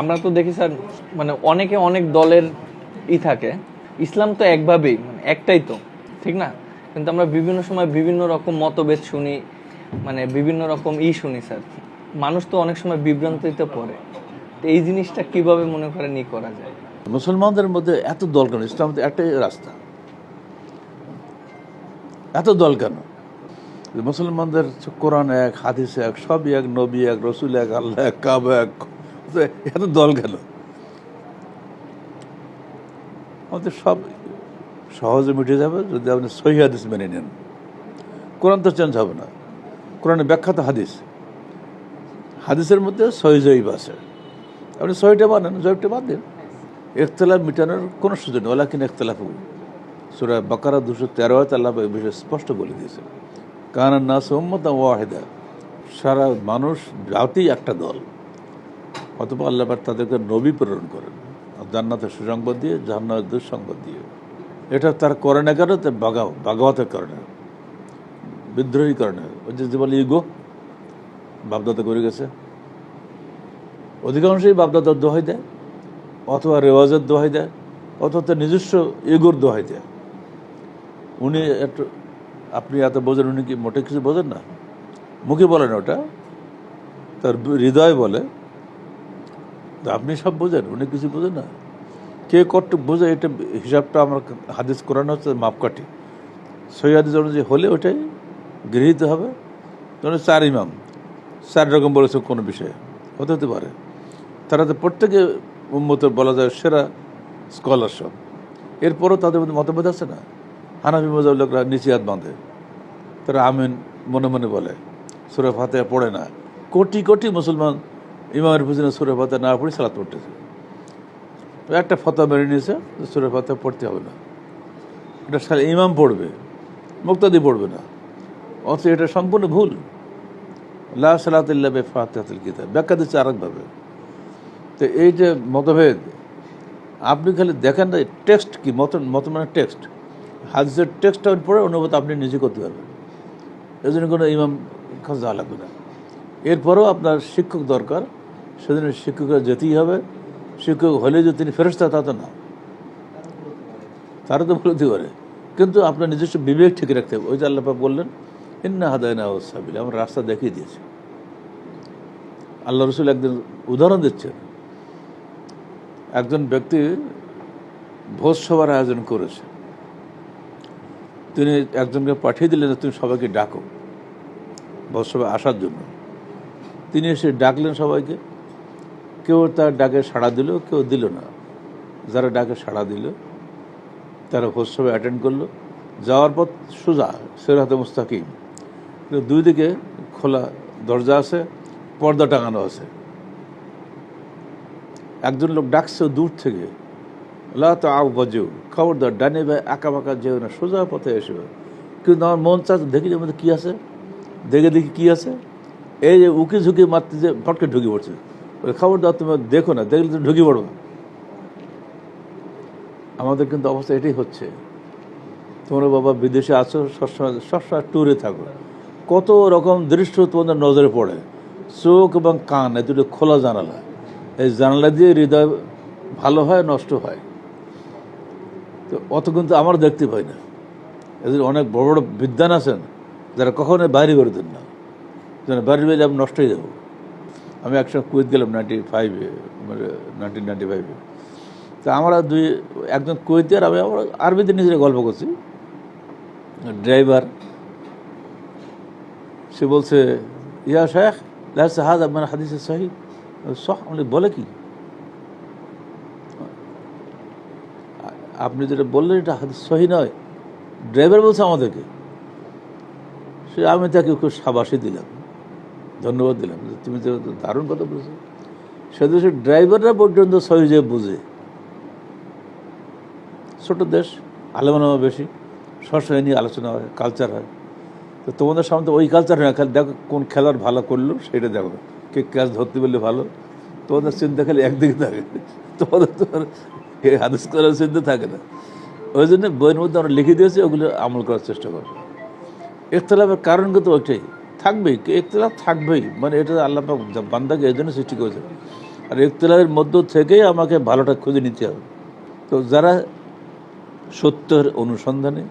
আমরা তো দেখি স্যার মানে অনেকে অনেক দলের ই থাকে। ইসলাম তো একভাবেই মানে একটাই তো, ঠিক না? কিন্তু আমরা বিভিন্ন সময় বিভিন্ন রকম মতভেদ শুনি মানে বিভিন্ন রকম ই শুনি স্যার। মানুষ তো অনেক সময় বিভ্রান্তিতে পড়ে। তো এই জিনিসটা কীভাবে মনে করেন ই করা যায়? মুসলমানদের মধ্যে এত দল কেন? ইসলাম তো একটাই রাস্তা। এত দল কেন? মুসলমানদের কোরআন এক, হাদিস এক, সবই এক, নবী এক, রসুল এক, আল্লাহ এক, কাব এক এত দল কেন আমাদের সব সহজে মিটে যাবে যদি আপনি সহি হাদিস মেনে নেন। কোরআন তো চেঞ্জ হবে না। কোরআনের ব্যাখ্যাত হাদিস। হাদিসের মধ্যে সহি জয়ীব আছে। আপনি সহিটা মানেন, জয়ীবটা বাদ দিন। একতলাফ মিটানোর কোনো সুযোগ নেই। ওলা কিনা একতলাফ সুরা বাকারা দুশো তেরো আল্লাহ এই বিষয়ে স্পষ্ট বলে দিয়েছে। কারণ না সোম্মত ওয়াহেদা। সারা মানুষ, জাতি একটা দল। অথবা আল্লাহ পাক তাদেরকে নবী প্রেরণ করেন। জান্নাতের সুসংবাদ দিয়ে জান্নাতের দুঃসংবাদ দিয়ে। এটা তার করে না কেন তার বাগাও বাগাওয়াতের কারণে, বিদ্রোহী কারণে। ওই যে বলে ইগো বাপদাদা করে গেছে। অধিকাংশই বাপদাদার দোহাই দেয়, অথবা রেওয়াজের দোহাই দেয়, অথবা তার নিজস্ব ইগোর দোহাই দেয়। উনি একটু, আপনি এত বোঝেন, উনি কি মোটে কিছু বোঝেন না? মুখে বলেন ওটা। তার হৃদয় বলে তো আপনি সব বোঝেন, উনি কিছু বোঝেন না। কে কটুক বোঝে, এটা হিসাবটা আমার হাদিস করানো হচ্ছে মাপকাঠি। সই হাদিস অনুযায়ী হলে ওটাই গৃহীত হবে। ধরুন চার ইমাম, চার রকম বলেছে কোনো বিষয়ে, হতে হতে পারে। তারা তো প্রত্যেকে উন্মত বলা যায় সেরা স্কলারশিপ এরপরও তাদের মধ্যে মতভেদ আছে না? হানাফি মজাব লোকরা নিচে হাত বাঁধে। তারা আমিন মনে মনে বলে, সুরে ফাতে পড়ে না। কোটি কোটি মুসলমান ইমামের পিছনে সুরে ফাতে না পড়ে সালাত পড়তেছে একটা ফতা মেরে নিয়েছে সুরে ফাতে পড়তে হবে না। এটা ইমাম পড়বে, মুক্তাদি পড়বে না। অথচ এটা সম্পূর্ণ ভুল। লা সালাতিল্লা বে ফাতেহাতুল কিতাব। ব্যাখ্যা দিচ্ছে আরেকভাবে। তো এই যে মতভেদ, আপনি খালি দেখেন না, টেক্সট কি? মত মত মানে টেক্সট। হাদিসের টেক্সটটা পড়ে অনুভূত আপনি নিজে করতে পারবেন। এই জন্য কোনো ইমাম যাওয়া লাগবে না। এরপরেও আপনার শিক্ষক দরকার। সেদিন শিক্ষকের যেতেই হবে। শিক্ষক হলে যে তিনি ফেরস্তা তা তো না। তারা তো বলতে পারে। কিন্তু আপনার নিজস্ব বিবেক ঠিক রাখতে হবে। ওই যে আল্লাপা বললেন, ইন্না হাদায়না ওসাবিল আমরা রাস্তা দেখিয়ে দিয়েছে। আল্লাহ রসুল একদিন উদাহরণ দিচ্ছেন। একজন ব্যক্তি ভোজ সভার আয়োজন করেছে। তিনি একজনকে পাঠিয়ে দিলেন তুমি সবাইকে ডাকো ভোজ সভায় আসার জন্য। তিনি এসে ডাকলেন সবাইকে। কেউ তার ডাকে সাড়া দিল, কেউ দিল না। যারা ডাকে সাড়া দিল, তারা সভায় অ্যাটেন্ড করল। যাওয়ার পর সোজা, সেরাতে মুস্তাকিম। দুই দিকে খোলা দরজা আছে, পর্দা টাঙানো আছে। একজন লোক ডাকছে দূর থেকে। লা তো আও গজু খবরদার, ডানে ভাই আঁকা বাঁকা যেও না, সোজা পথে এসে। কিন্তু আমার মন চাচ্ছে দেখি যে মধ্যে কী আছে। দেখে দেখি কী আছে। এই যে উকি ঝুঁকি মারতে যে, ফটকে ঢুকে পড়ছে। ওই খবরদার তুমি দেখো না, দেখলে তুমি ঢুকে পড়বে। আমাদের কিন্তু অবস্থা এটাই হচ্ছে। তোমরা বাবা বিদেশে আছো, সবসময় সবসময় ট্যুরে থাকো। কত রকম দৃশ্য তোমাদের নজরে পড়ে। চোখ এবং কান, এই দুটো খোলা জানালা। এই জানালা দিয়ে হৃদয় ভালো হয়, নষ্ট হয়। তো অত কিন্তু আমার দেখতে পাই না। এদের অনেক বড় বড় বিদ্যান আছেন, যারা কখনোই বাইরে বেরোতেন না। যেন বাইরে বেরোলে আমি নষ্ট হয়ে যাব। আমি একসঙ্গে কুয়েত গেলাম নাইনটি ফাইভে মানে নাইনটিন নাইনটি ফাইভে তো আমরা দুই, একজন কুয়েতি আর আমি, আমরা আরবিতে নিজেরা গল্প করছি। ড্রাইভার, সে বলছে, ইয়া শেখ লাহসে হাজ আপনার হাদিসে সহি? সহ, আমি বলে কি? আপনি যেটা বললেন, এটা হাদিস সহি নয়। ড্রাইভার বলছে আমাদেরকে। সে আমি তাকে খুব সাবাসী দিলাম। ধন্যবাদ দিলাম। তুমি তো দারুণ কথা বলেছ। সে দেশের ড্রাইভাররা পর্যন্ত সহজে বুঝে। ছোট দেশ আলেমানামা বেশি সবসময় নিয়ে আলোচনা হয় কালচার হয়। তো তোমাদের সামনে ওই কালচার হয় খালি দেখো কোন খেলার ভালো করল, সেটা দেখো। কে ক্যাচ ধরতে পারলে ভালো। তোমাদের চিন্তা খালি একদিকে থাকে। তোমাদের তো এই হাদিস করার চিন্তা থাকে না। ওই জন্য বইয়ের মধ্যে আমরা লিখে দিয়েছি, ওগুলো আমল করার চেষ্টা করব। ইখতলাফের কারণ কিন্তু ওইটাই। থাকবেই ইখতলাফ থাকবেই। মানে এটা আল্লাহ বান্দাকে এই জন্য সৃষ্টি করেছে আর ইখতলাফের মধ্য থেকেই আমাকে ভালোটা খুঁজে নিতে হবে। তো যারা সত্যের অনুসন্ধানে,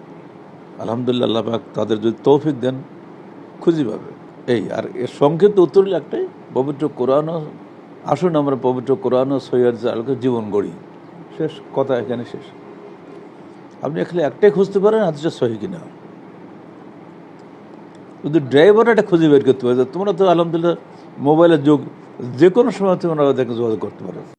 আলহামদুলিল্লাহ আল্লাহ তাদের যদি তৌফিক দেন, খুঁজে পাবে। এই, আর এর সংক্ষিপ্ত উত্তর একটাই, পবিত্র কোরআন, আসুন আমরা পবিত্র কোরআন ও সৈয়াদ আলকে জীবন গড়ি। শেষ, কথা এখানে শেষ। আপনি এখানে একটাই খুঁজতে পারেন হাদিসটা সহি কিনা। যদি ড্রাইভার এটা খুঁজে বের করতে পারে তোমরা তো আলহামদুলিল্লাহ মোবাইলের যুগ যে কোনো সময় তোমরা দেখে যোগাযোগ করতে পারো।